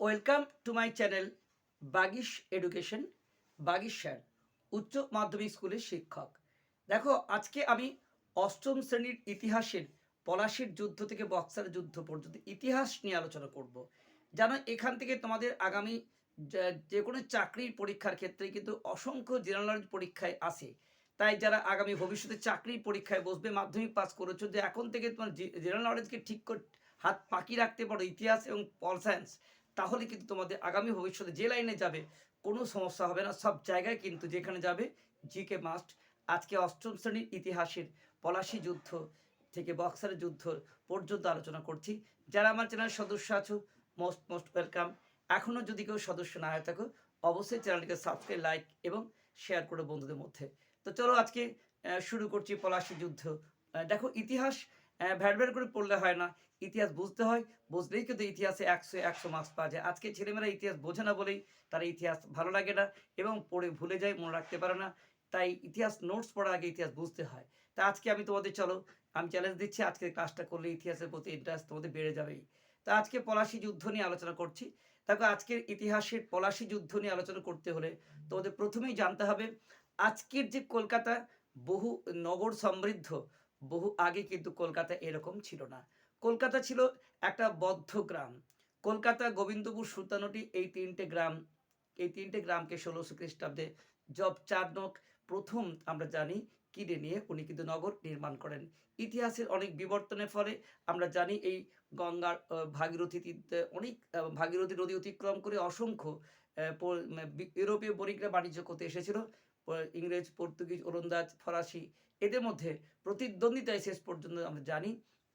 Welcome to my channel Bagish education, Bagish sir, উচ্চ মাধ্যমিক স্কুলের শিক্ষক। দেখো, আজকে আমি অষ্টম শ্রেণির ইতিহাসের পলাশির যুদ্ধ থেকে বক্সার যুদ্ধ পর্যন্ত ইতিহাস নিয়ে আলোচনা করব। জানো এখান থেকে তোমাদের আগামী যে- কোনো চাকরির পরীক্ষার ক্ষেত্রে কিন্তু অসংখ্য জেনারেল নলেজ পরীক্ষায় আসে। তাই যারা আগামী ভবিষ্যতে চাকরির পরীক্ষায় বসবে, মাধ্যমিক পাস করেছ, যে এখন থেকে তোমার জেনারেল নলেজকে ঠিক হাত পাকি রাখতে পারো ইতিহাস এবং পল সায়েন্স তাহলে কিন্তু তোমাদের আগামী ভবিষ্যতে যে লাইনে যাবে, কোনো সমস্যা হবে না। সব জায়গায় কিন্তু যেখানে যাবে, জিকে মাস্ট আজকে অষ্টম শ্রেণির ইতিহাসের পলাশি যুদ্ধ থেকে বক্সারের যুদ্ধ পর্যন্ত আলোচনা করছি। যারা আমার চ্যানেল সদস্য আছো মোস্ট মোস্ট ওয়েলকাম এখনও যদি কেউ সদস্য না হয়ে থাকো, অবশ্যই চ্যানেলটিকে সাবস্ক্রাইব লাইক এবং শেয়ার করো বন্ধুদের মধ্যে। তো চলো আজকে শুরু করছি পলাশি যুদ্ধ। দেখো, ইতিহাস ভ্যাট ভ্যাট করে পড়লে হয় না। ইতিহাস বুঝতে হয়, বুঝলেই কিন্তু ইতিহাসে একশো একশো মার্কস পাওয়া যায়। আজকে ছেলেমেয়েরা ইতিহাস বোঝে না বলেই তারা ইতিহাস ভালো লাগে না এবং পড়ে ভুলে যায়, মনে রাখতে পারে না। তাই ইতিহাস নোটস পড়ার আগে ইতিহাস বুঝতে হয়। তা আজকে আমি তোমাদের চলো, আমি চ্যালেঞ্জ দিচ্ছি আজকের ক্লাসটা করলে ইতিহাসের প্রতি ইন্টারেস্ট তোমাদের বেড়ে যাবেই তা আজকে পলাশি যুদ্ধ নিয়ে আলোচনা করছি। দেখো, আজকের ইতিহাসের পলাশি যুদ্ধ নিয়ে আলোচনা করতে হলে তোমাদের প্রথমেই জানতে হবে, আজকের যে কলকাতা বহু নগর সমৃদ্ধ বহু আগে কিন্তু কলকাতা এরকম ছিল না। কলকাতা ছিল একটা বদ্ধ গ্রাম। কলকাতা গোবিন্দপুর সুলতানটি এই তিনটে গ্রাম, এই তিনটে গ্রামকে ষোলোশো খ্রিস্টাব্দে জব চারনক প্রথম আমরা জানি কিনে নিয়ে উনি কিন্তু নগর নির্মাণ করেন। ইতিহাসের অনেক বিবর্তনের ফলে আমরা জানি এই গঙ্গার ভাগীরথী তীর্থে অনেক ভাগীরথী নদী অতিক্রম করে অসংখ্য ইউরোপীয় বণিকরা বাণিজ্য করতে এসেছিল। ইংরেজ, পর্তুগিজ, ওলন্দাজ, ফরাসি এদের মধ্যে প্রতিদ্বন্দ্বিতায় শেষ পর্যন্ত আমরা জানি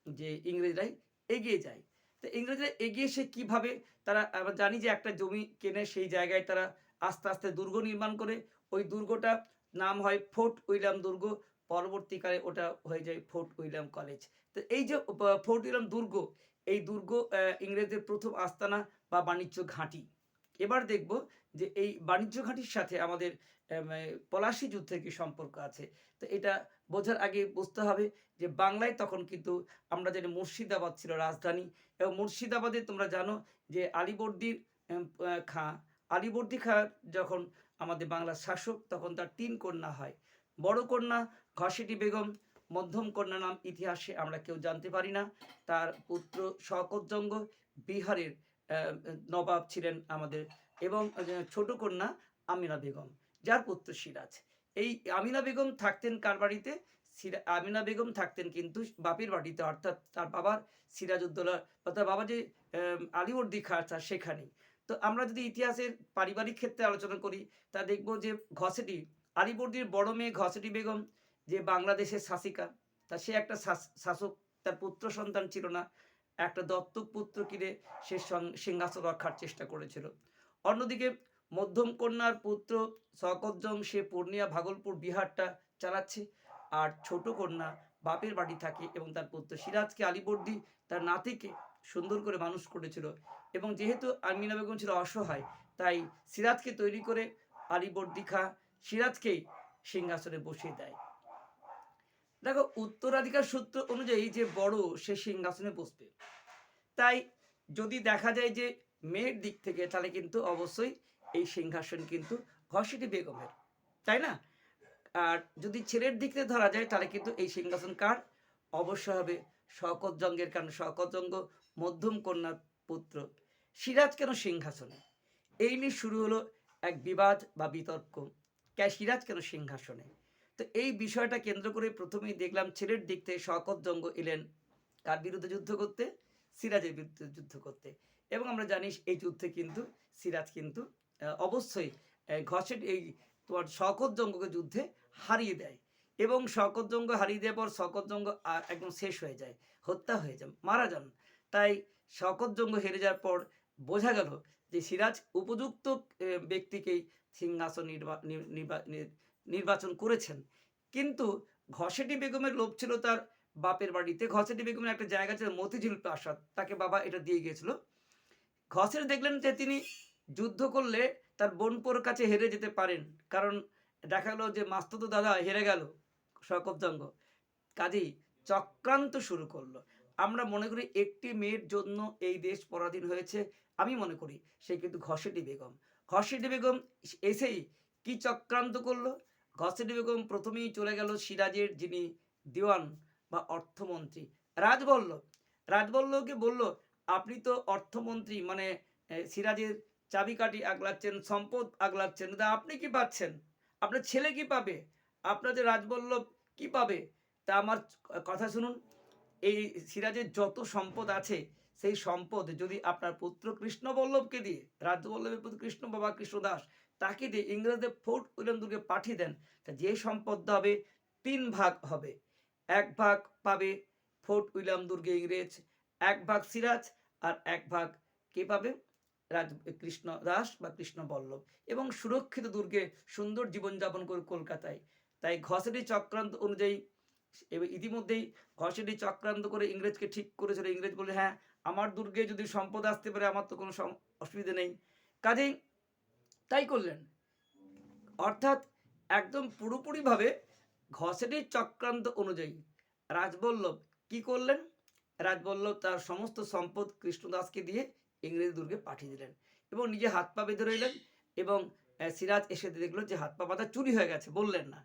যে ইংরেজরাই এগিয়ে যায়। তো ইংরেজরা এগিয়ে এসে কীভাবে তারা, আমরা জানি যে একটা জমি কেনে সেই জায়গায় তারা আস্তে আস্তে দুর্গ নির্মাণ করে। ওই দুর্গটা নাম হয় ফোর্ট উইলিয়াম দুর্গ, পরবর্তীকালে ওটা হয়ে যায় ফোর্ট উইলিয়াম কলেজ। তো এই যে, ফোর্ট উইলিয়াম দুর্গ, এই দুর্গ ইংরেজদের প্রথম আস্তানা বা বাণিজ্য ঘাঁটি। এবার দেখব যে এই বাণিজ্য ঘাঁটির সাথে আমাদের পলাশি যুদ্ধের কি সম্পর্ক আছে। তো এটা বোঝার আগে বুঝতে হবে যে বাংলায় তখন কিন্তু আমরা জানি মুর্শিদাবাদ ছিল রাজধানী। এবং মুর্শিদাবাদে তোমরা জানো যে আলিবর্দির খাঁ, আলিবর্দি খাঁ যখন আমাদের বাংলার শাসক তখন তার তিন কন্যা হয়। বড় কন্যা ঘসেটি বেগম, মধ্যম কন্যা নাম ইতিহাসে আমরা কেউ জানতে পারি না। তার পুত্র শকতজঙ্গ বিহারের নবাব ছিলেন আমাদের এবং ছোট কন্যা আমিনা বেগম, যার পুত্র সিরাজ। এই আমিনা বেগম থাকতেন কার বাড়িতে? আমিনা বেগম থাকতেন কিন্তু বাপের বাড়িতে, অর্থাৎ তার বাবার সিরাজউদ্দৌলা বা তার বাবা যে আলিবর্দি খা, তার সেখানেই। তো আমরা যদি ইতিহাসের পারিবারিক ক্ষেত্রে আলোচনা করি, তা দেখব যে ঘসেটি আলিবর্দির বড় মেয়ে ঘসেটি বেগম যে বাংলাদেশের শাসিকা, তা সে একটা শাস- শাসক, তার পুত্র সন্তান ছিল না। একটা দত্তক পুত্র কিনে সে সিংহাসন রক্ষার চেষ্টা করেছিল। অন্যদিকে মধ্যম কন্যার পুত্র শকতজং সে পূর্ণিয়া ভাগলপুর বিহারটা চালাচ্ছে। আর ছোট কন্যা বাপের বাড়ি থাকে এবং তার পুত্র সিরাজকে আলিবর্দি তার নাতিকে সুন্দর করে মানুষ করেছিল। এবং যেহেতু আমিনা বেগম ছিল অসহায়, তাই সিরাজকে তৈরি করে আলিবর্দি খা সিরাজকেই সিংহাসনে বসিয়ে দেয়। দেখো, উত্তরাধিকার সূত্র অনুযায়ী যে বড়, সে সিংহাসনে বসবে। তাই যদি দেখা যায় যে মেয়ের দিক থেকে, তাহলে কিন্তু অবশ্যই এই সিংহাসন কিন্তু ঘসেটি বেগমের, তাই না? আর যদি ছেলের দিক থেকে ধরা যায়, তাহলে কিন্তু এই সিংহাসন কার? অবশ্যই হবে শকত জঙ্গের, কারণ শকত জঙ্গ মধ্যম কন্যার পুত্র। সিরাজ কেন সিংহাসনে? এই নিয়ে শুরু হলো এক বিবাদ বা বিতর্ক। কে সিরাজ কেন সিংহাসনে? তো এই বিষয়টা কেন্দ্র করে প্রথমেই দেখলাম ছেলের দিক থেকে শকত জঙ্গ এলেন। কার বিরুদ্ধে যুদ্ধ করতে? সিরাজের বিরুদ্ধে যুদ্ধ করতে। এবং আমরা জানি এই যুদ্ধে কিন্তু সিরাজ কিন্তু অবশ্যই ঘসের এই তোমার শকত জঙ্গকে যুদ্ধে হারিয়ে দেয়। এবং শকত জঙ্গ হারিয়ে দেওয়ার পর শকত জঙ্গ একদম শেষ হয়ে যায়, হত্যা হয়ে যায়, মারা যান। তাই শকত জঙ্গ হেরে যাওয়ার পর বোঝা গেল যে সিরাজ উপযুক্ত ব্যক্তিকেই সিংহাসন নির্বা, নির্বা- নির- নির্বাচন করেছেন। কিন্তু ঘসেটি বেগমের লোভ ছিল তার বাপের বাড়িতে। ঘসেটি বেগমের একটা জায়গা ছিল মতিঝিল প্রাসাদ। তাকে বাবা এটা দিয়ে গিয়েছিল। ঘসের দেখলেন যে তিনি যুদ্ধ করলে তার বোনপোর কাছে হেরে যেতে পারেন। কারণ দেখা গেলো যে মাস্ততো দাদা হেরে গেল শকবজঙ্গ কাজেই চক্রান্ত শুরু করল। আমরা মনে করি একটি মেয়ের জন্য এই দেশ পরাধীন হয়েছে আমি মনে করি। সে কিন্তু ঘসেটি বেগম। ঘসেটি বেগম এসেই কি চক্রান্ত করল? ঘসেটি বেগম প্রথমেই চলে গেল সিরাজের যিনি দিওয়ান বা অর্থমন্ত্রী। রাজবল্লভ রাজবল্লভকে বলল, আপনি তো অর্থমন্ত্রী মানে সিরাজের চাবিকাঠি আগলাচ্ছেন, সম্পদ আগলাচ্ছেন, তা আপনি কি পাচ্ছেন? আপনার ছেলে কি পাবে? আপনাদের রাজবল্লভ কি পাবে? তা আমার কথা শুনুন, এই সিরাজের যত সম্পদ আছে, সেই সম্পদ যদি আপনার পুত্র কৃষ্ণবল্লভকে দিয়ে, রাজবল্লভের পুত্র কৃষ্ণ বাবা কৃষ্ণদাস তাকে দিয়ে ইংরেজদের ফোর্ট উইলিয়াম দুর্গে পাঠিয়ে দেন। তা যে সম্পদ হবে তিন ভাগ হবে। এক ভাগ পাবে ফোর্ট উইলিয়াম দুর্গে ইংরেজ, এক ভাগ সিরাজ আর এক ভাগ কে পাবে? রাজ, কৃষ্ণ দাস বা কৃষ্ণ বল্লভ। এবং সুরক্ষিত দুর্গে সুন্দর জীবনযাপন করে কলকাতায়। তাই ঘসেটি চক্রান্ত অনুযায়ী ইতিমধ্যেই ঘসেটি চক্রান্ত করে ইংরেজকে ঠিক করেছিল। ইংরেজ বলে হ্যাঁ আমার দুর্গে যদি সম্পদ আসতে পারে, আমার তো কোনো অসুবিধা নেই। কাজেই তাই করলেন। অর্থাৎ একদম পুরোপুরিভাবে ঘসেটির চক্রান্ত অনুযায়ী রাজবল্লভ কি করলেন? রাজবল্লভ তার সমস্ত সম্পদ কৃষ্ণদাসকে দিয়ে ইংরেজ দুর্গে পাঠিয়ে দিলেন এবং নিজে হাত পা বেঁধে রইলেন এবং সিরাজ এসে দেখল যে হাত পা বাঁধা চুরি হয়ে গেছে, বললেন না।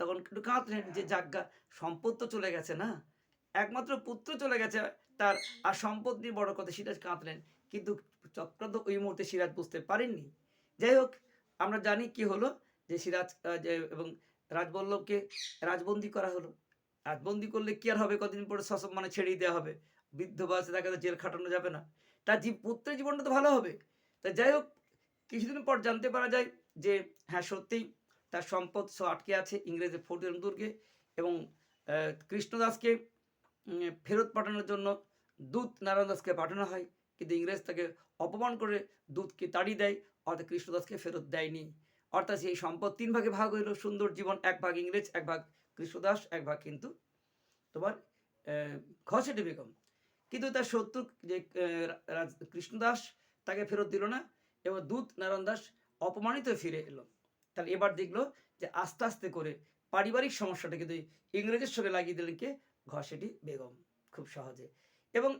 তখন একটু কাঁদলেন যে যাজ্ঞা, সম্পদ তো চলে গেছে না? একমাত্র পুত্র চলে গেছে তার, আর সম্পদ নিয়ে বড় কথা সিরাজ কাঁদলেন। কিন্তু চক্রান্ত ওই মুহূর্তে সিরাজ বুঝতে পারেননি। যাই হোক আমরা জানি কি হলো, যে সিরাজ এবং রাজবল্লভকে রাজবন্দি করা হলো। রাজবন্দি করলে কি আর হবে? কদিন পরে সসব মানে ছেড়েই দেওয়া হবে। বৃদ্ধ বয়সে তাকে তো জেল খাটানো যাবে না। তার জীব, পুত্রের জীবনটা তো ভালো হবে। তা যাই হোক কিছুদিন পর জানতে পারা যায় যে হ্যাঁ সত্যিই তার সম্পদ সব আটকে আছে ইংরেজের ফোর্ট দুর্গে এবং কৃষ্ণদাসকে ফেরত পাঠানোর জন্য দূত নারায়ণ দাসকে পাঠানো হয়। কিন্তু ইংরেজ তাকে অপমান করে দূতকে তাড়িয়ে দেয়। অর্থাৎ কৃষ্ণদাসকে ফেরত দেয়নি। অর্থাৎ সেই সম্পদ তিন ভাগে ভাগ হইল, সুন্দর জীবন এক ভাগ ইংরেজ, এক ভাগ কৃষ্ণদাস, এক ভাগ কিন্তু তোমার ঘসেটি বেগম। কিন্তু তার শত্রু যে কৃষ্ণদাস তাকে ফেরত দিল না এবং দূত নারায়ণ দাস অপমানিত ফিরে এলো। তাহলে এবার দেখল যে আস্তে আস্তে করে পারিবারিক সমস্যাটা কিন্তু ইংরেজের সঙ্গে লাগিয়ে দিলেন কে? ঘসেটি বেগম। খুব সহজে। এবং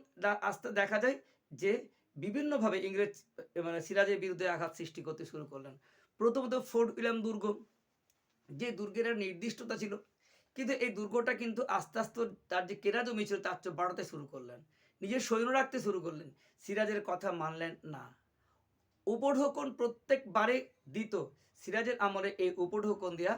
আস্তে দেখা যায় যে বিভিন্নভাবে ইংরেজ মানে সিরাজের বিরুদ্ধে আঘাত সৃষ্টি করতে শুরু করলেন। প্রথমত ফোর্ট উইলিয়াম দুর্গ, যে দুর্গের নির্দিষ্টতা ছিল, কিন্তু এই দুর্গটা কিন্তু আস্তে আস্তে তার যে কেরা জমি ছিল, তার চেয়ে বাড়াতে শুরু করলেন। নিজের সৈন্য রাখতে শুরু করলেন, সিরাজের কথা মানলেন না। উপঢৌকন প্রত্যেকবারে দিত, সিরাজের আমলে এই উপঢৌকন দেওয়া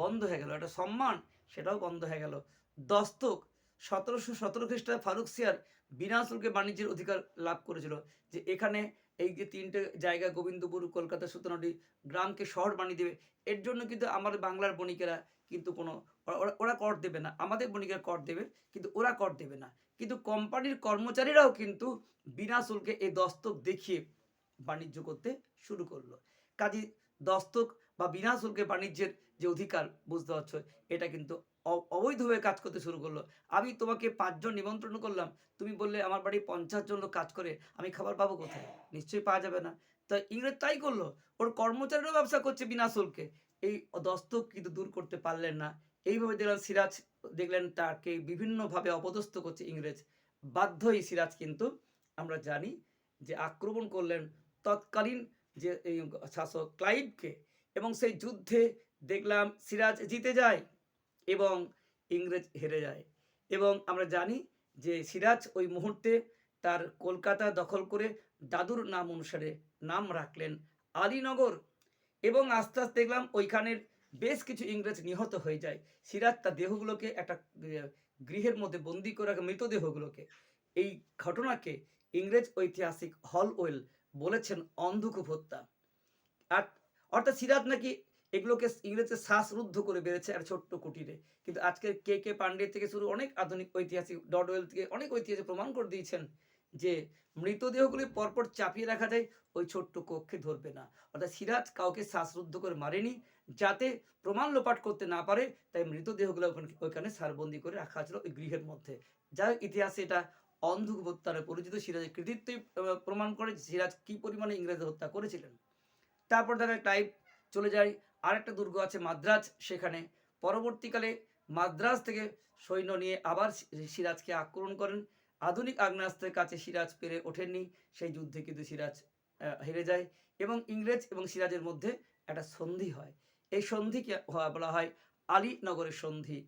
বন্ধ হয়ে গেল। একটা সম্মান, সেটাও বন্ধ হয়ে গেল। দস্তক সতেরোশো সতেরো খ্রিস্টাব্দে ফারুক সিয়ার বিনা শুল্কে বাণিজ্যের অধিকার লাভ করেছিল যে এখানে এই যে তিনটে জায়গা, গোবিন্দপুর, কলকাতা সুতনডি গ্রামকে শহর বানিয়ে দেবে, এর জন্য কিন্তু আমাদের বাংলার বণিকেরা কিন্তু কোনো, ওরা- কর দেবে না। আমাদের বণিকেরা কর দেবে, কিন্তু ওরা কর দেবে না। কিন্তু কোম্পানির কর্মচারীরাও কিন্তু বিনা শুল্কে এই দস্তক দেখিয়ে বাণিজ্য করতে শুরু করল। কাজী দস্তক বা বিনা শুল্কে বাণিজ্যের যে অধিকার, বুঝতে পারছ, এটা কিন্তু অবৈধভাবে কাজ করতে শুরু করল। আমি তোমাকে পাঁচজন নিমন্ত্রণ করলাম। তুমি বললে, আমার বাড়ি পঞ্চাশ জন লোক কাজ করে, আমি খাবার পাবো কোথায়? নিশ্চয়ই পাওয়া যাবে না। তা ইংরেজ তাই করল। ওর কর্মচারীরাও ব্যবসা করছে বিনা শুল্কে। এই দস্তক কিন্তু দূর করতে পারলেন না। এইভাবে দেখলাম সিরাজ, দেখলেন তাকে বিভিন্নভাবে অপদস্থ করছে ইংরেজ। বাধ্যই সিরাজ কিন্তু আমরা জানি যে আক্রমণ করলেন তৎকালীন যে শাসক ক্লাইভকে। এবং সেই যুদ্ধে দেখলাম সিরাজ জিতে যায়। এবং ইংরেজ হেরে যায়। এবং আমরা জানি যে সিরাজ ওই মুহূর্তে তার কলকাতা দখল করে দাদুর নাম অনুসারে নাম রাখলেন আলীনগর। এবং আস্তে আস্তে দেখলাম ওইখানের বেশ কিছু ইংরেজ নিহত হয়ে যায়। সিরাজ তার দেহগুলোকে একটা গৃহের মধ্যে বন্দি করে রাখে, মৃতদেহগুলোকে। এই ঘটনাকে ইংরেজ ঐতিহাসিক হলওয়েল বলেছেন অন্ধকূপ হত্যা। আর, অর্থাৎ সিরাজ নাকি এগুলোকে ইংরেজের শ্বাসরুদ্ধ করে বেড়েছে আর ছোট্ট কুটিরে। কিন্তু আজকের কে কে পান্ডে থেকে শুরু অনেক আধুনিক ঐতিহাসিক ডডওয়েল থেকে অনেক ঐতিহাসিক প্রমাণ করে দিয়েছেন যে মৃতদেহগুলি পরপর চাপিয়ে রাখা যায় ওই ছোট্ট কক্ষে ধরবে না। অর্থাৎ সিরাজ কাউকে শ্বাসরুদ্ধ করে মারেনি যাতে প্রমাণ লোপাট করতে না পারে তাই মৃতদেহগুলো ওইখানে সারবন্দি করে রাখা ছিল ওই গৃহের মধ্যে। হোক, ইতিহাসে এটা অন্ধক হত্যারে পরিচিত। সিরাজের কৃতিত্বই প্রমাণ করে সিরাজ কি পরিমাণে ইংরেজ হত্যা করেছিলেন। তারপর দেখা টাইপ চলে যায় আরেকটা দুর্গ আছে মাদ্রাজ, সেখানে পরবর্তীকালে মাদ্রাজ থেকে সৈন্য নিয়ে আবার সিরাজকে আক্রমণ করেন। আধুনিক আগ্নেয়াস্ত্রের কাছে সিরাজ পেরে ওঠেননি, সেই যুদ্ধে কিন্তু সিরাজ হেরে যায় এবং ইংরেজ এবং সিরাজের মধ্যে একটা সন্ধি হয়। এই সন্ধিকে বলা হয় আলীনগরের সন্ধি।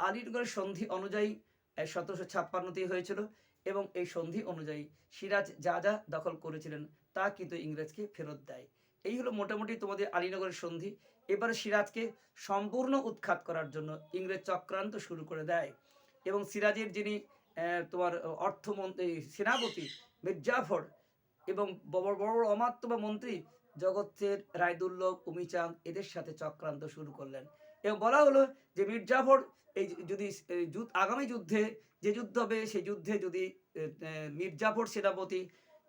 আলীনগরের সন্ধি অনুযায়ী সতেরোশো ছাপ্পান্নতেই হয়েছিল এবং এই সন্ধি অনুযায়ী সিরাজ যা যা দখল করেছিলেন তা কিন্তু ইংরেজকে ফেরত দেয়। এই হলো মোটামুটি তোমাদের আলীনগরের সন্ধি। এবারে সিরাজকে সম্পূর্ণ উৎখাত করার জন্য ইংরেজ চক্রান্ত শুরু করে দেয় এবং সিরাজের যিনি তোমার অর্থমন্ত্রী সেনাপতি মির্জাফর এবং বড় বড় অমাত্য মন্ত্রী জগতের রায়দুল্লভ, উমিচাঁদ এদের সাথে চক্রান্ত শুরু করলেন। এবং বলা হলো যে মির্জাফর এই যদি আগামী যুদ্ধে যে যুদ্ধ হবে সেই যুদ্ধে যদি মির্জাফর সেনাপতি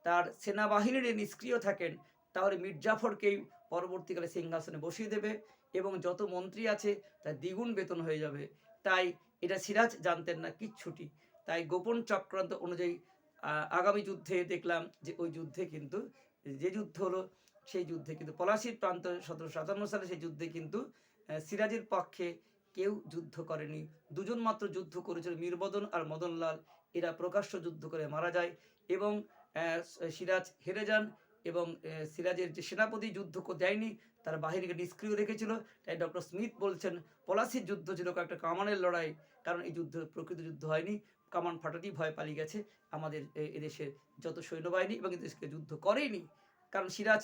তার সেনাবাহিনীর নিষ্ক্রিয় থাকেন, তাহলে মির্জাফরকেই পরবর্তীকালে সিংহাসনে বসিয়ে দেবে এবং যত মন্ত্রী আছে তার দ্বিগুণ বেতন হয়ে যাবে। তাই এটা সিরাজ জানতেন না কিচ্ছুটি। তাই গোপন চক্রান্ত অনুযায়ী আগামী যুদ্ধে দেখলাম যে ওই যুদ্ধে কিন্তু, যে যুদ্ধ হলো সেই যুদ্ধে কিন্তু পলাশির প্রান্ত সতেরোশো সাতান্ন সালে সেই যুদ্ধে কিন্তু সিরাজের পক্ষে কেউ যুদ্ধ করেনি। দুজন মাত্র যুদ্ধ করেছিল মীরবদন আর মদনলাল। এরা প্রকাশ্য যুদ্ধ করে মারা যায় এবং সিরাজ হেরে যান। এবং সিরাজের যে সেনাপতি যুদ্ধ দেয়নি, তার বাহিনীকে নিষ্ক্রিয় রেখেছিল। তাই ডক্টর স্মিথ বলছেন, পলাশির যুদ্ধ ছিল একটা কামানের লড়াই, কারণ এই যুদ্ধ, প্রকৃত যুদ্ধ হয়নি। কামান ফাটাতেই ভয় পালিয়ে গেছে। আমাদের এদেশের যত সৈন্যবাহিনী এবং এদেশকে যুদ্ধ করেনি কারণ সিরাজ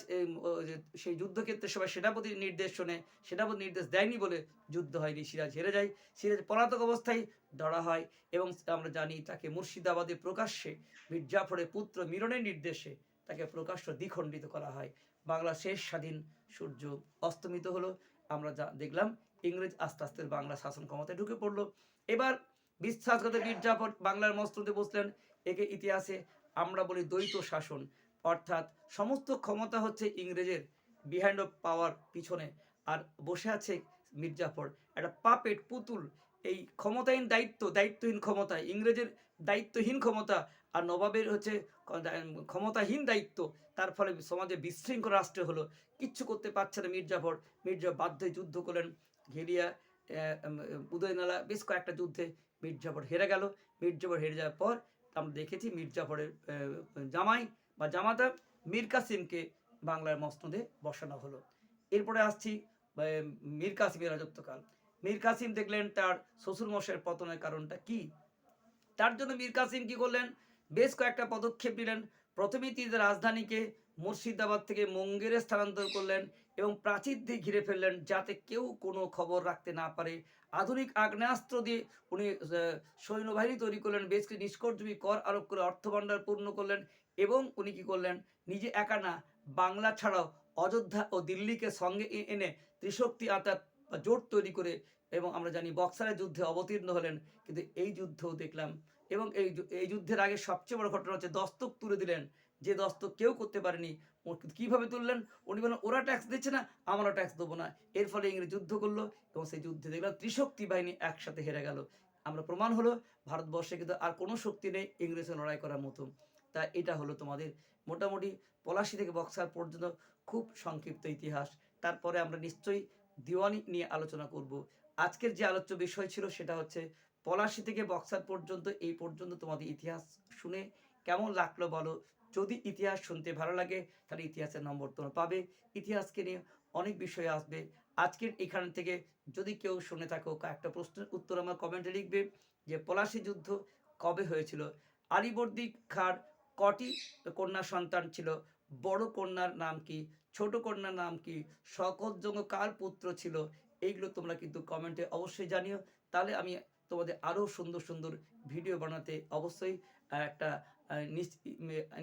সেই যুদ্ধক্ষেত্রে সবাই সেনাপতির নির্দেশ শোনে, সেনাপতি নির্দেশ দেয়নি বলে যুদ্ধ হয়নি, সিরাজ হেরে যায়। সিরাজ পলাতক অবস্থায় ধরা হয় এবং আমরা জানি তাকে মুর্শিদাবাদে প্রকাশ্যে মির্জাফরের পুত্র মিরনের নির্দেশে তাকে প্রকাশ্য দ্বিখণ্ডিত করা হয়। বাংলা শেষ স্বাধীন সূর্য অস্তমিত হলো। আমরা যা দেখলাম, ইংরেজ আস্তে আস্তে বাংলা শাসন ক্ষমতায় ঢুকে পড়ল। এবার বিশ্বাসগত মির্জাফর বাংলার মস্ততে বসলেন একে ইতিহাসে আমরা বলি দ্বৈত শাসন। অর্থাৎ সমস্ত ক্ষমতা হচ্ছে ইংরেজের বিহাইন্ড অফ পাওয়ার পিছনে। আর বসে আছে মির্জাফর, একটা পাপেট পুতুল এই ক্ষমতাহীন দায়িত্ব, দায়িত্বহীন ক্ষমতা, ইংরেজের দায়িত্বহীন ক্ষমতা আর নবাবের হচ্ছে ক্ষমতাহীন দায়িত্ব, তার ফলে সমাজে বিশৃঙ্খল রাষ্ট্র হলো। কিচ্ছু করতে পারছে না মির্জাফর। মির্জা বাধ্য যুদ্ধ করলেন। ঘেরিয়া উদয়নালা, বেশ কয়েকটা যুদ্ধে মির্জাফর হেরে গেল। মির্জাফর হেরে যাওয়ার পর আমরা দেখেছি মির্জাফরের জামাই বা জামাতা মীর কাসিমকে বাংলার মসনদে বসানো হলো। এরপরে আসছি মীর কাসিমের রাজত্বকাল। মীর কাসিম দেখলেন তার শ্বশুরমশাইয়ের পতনের কারণটা কি? তার জন্য মীর কাসিম কি করলেন? বেশ কয়েকটা পদক্ষেপ নিলেন। প্রথমেই তিনি রাজধানীকে মুর্শিদাবাদ থেকে মঙ্গেরে স্থানান্তর করলেন এবং প্রাচীর দিয়ে ঘিরে ফেললেন যাতে কেউ কোনো খবর রাখতে না পারে। আধুনিক আগ্নেয়াস্ত্র দিয়ে উনি সৈন্যবাহিনী তৈরি করলেন, বেশ কিছু নিষ্কর্ষজীবী কর আরোপ করে অর্থভাণ্ডার পূর্ণ করলেন এবং উনি কি করলেন? নিজে একা না, বাংলা ছাড়াও অযোধ্যা ও দিল্লিকে সঙ্গে এনে ত্রিশক্তি আতাত বা জোট তৈরি করে এবং আমরা জানি বক্সারের যুদ্ধে অবতীর্ণ হলেন, কিন্তু এই যুদ্ধও দেখলাম। এবং এই এই যুদ্ধের আগে সবচেয়ে বড় ঘটনা হচ্ছে দস্তক তুলে দিলেন। যে দস্তক কেউ করতে পারেনি কীভাবে তুললেন? উনি বললেন, ওরা ট্যাক্স দিচ্ছে না, আমরাও ট্যাক্স দেবো না। এর ফলে ইংরেজ যুদ্ধ করল এবং সেই যুদ্ধে দেখলাম ত্রিশক্তি বাহিনী একসাথে হেরে গেল। আমরা প্রমাণ হলো, ভারতবর্ষে কিন্তু আর কোনো শক্তি নেই ইংরেজের লড়াই করার মতো। তা এটা হলো তোমাদের মোটামুটি পলাশি থেকে বক্সার পর্যন্ত খুব সংক্ষিপ্ত ইতিহাস। তারপরে আমরা নিশ্চয়ই দিওয়ানি নিয়ে আলোচনা করব। আজকের যে আলোচ্য বিষয় ছিল সেটা হচ্ছে, পলাশি থেকে বক্সার পর্যন্ত, এই পর্যন্ত তোমাদের ইতিহাস শুনে কেমন লাগল বলো? যদি ইতিহাস শুনতে ভালো লাগে, তাহলে ইতিহাসের নম্বর তোমরা পাবে। ইতিহাসকে নিয়ে অনেক বিষয় আসবে। আজকের এখান থেকে যদি কেউ শুনে থাকো একটা প্রশ্নের উত্তর আমার কমেন্টে লিখবে যে, পলাশি যুদ্ধ কবে হয়েছিল? আলিবর্দী খার কটি? কন্যা সন্তান ছিল। বড় কন্যার নাম কি? ছোট কন্যার নাম কি? শকতজঙ্গ কার পুত্র ছিল? এইগুলো তোমরা কিন্তু কমেন্টে অবশ্যই জানিও। তাহলে আমি তোমাদের আরও সুন্দর সুন্দর ভিডিও বানাতে অবশ্যই একটা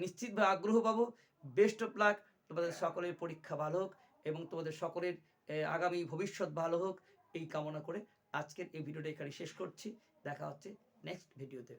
নিশ্চিতভাবে আগ্রহ পাবো। বেস্ট অফ লাক তোমাদের সকলের পরীক্ষা ভালো হোক এবং তোমাদের সকলের আগামী ভবিষ্যৎ ভালো হোক। এই কামনা করে আজকের এই ভিডিওটা এখানে শেষ করছি। দেখা হচ্ছে নেক্সট ভিডিওতে